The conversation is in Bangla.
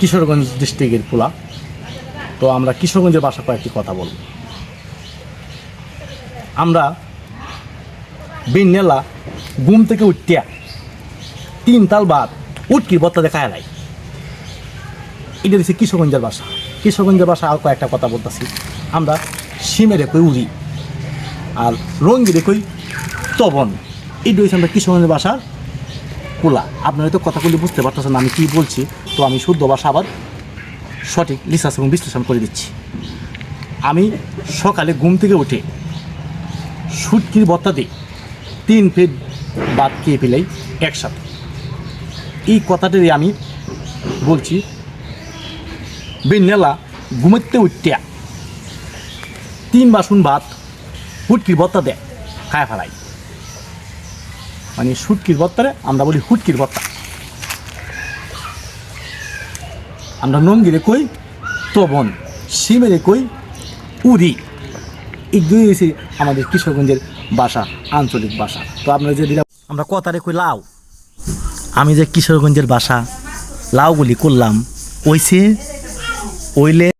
কিশোরগঞ্জ ডিস্ট্রিক্টের পোলা। তো আমরা কিশোরগঞ্জের ভাষা কয়েকটি কথা বলব। আমরা বিনেলা ঘুম থেকে উঠিয়া তিন তাল বাদ উটকির বত্তা দেখায় লাই। এটা হচ্ছে কিশোরগঞ্জের ভাষা। কিশোরগঞ্জের ভাষা আর কয়েকটা কথা বলতেছি। আমরা সিমের কই উড়ি আর রঙ্গিরে কই তবন। এই হচ্ছে আমরা কিশোরগঞ্জের ভাষার পোলা আপনারা হয়তো কথাগুলি বুঝতে পারতেছেন আমি কী বলছি। তো আমি শুদ্ধ ভাষা আবার সঠিক রিসার্চ এবং বিশ্লেষণ করে দিচ্ছি। আমি সকালে ঘুম থেকে উঠে সুটকির বত্তা দিই তিন প্লেট ভাত খেয়ে ফেলাই একসাথে। এই কথাটাই আমি বলছি বেনেলা ঘুমাতে উঠিয়া তিন বাসন ভাত হুটকির বত্তা দেয় খায় ফেলাই। মানে সুটকির বত্তারে আমরা বলি হুটকির বত্তা। আমরা নঙ্গিরে কই তবন, সিমেরে কই উড়ি এই দুই হয়েছে আমাদের কিশোরগঞ্জের বাসা, আঞ্চলিক ভাষা তো আপনারা যে দিলাম, আমরা কথারে কই লাউ? আমি যে কিশোরগঞ্জের ভাষা লাউগুলি করলাম ওইসে ওইলে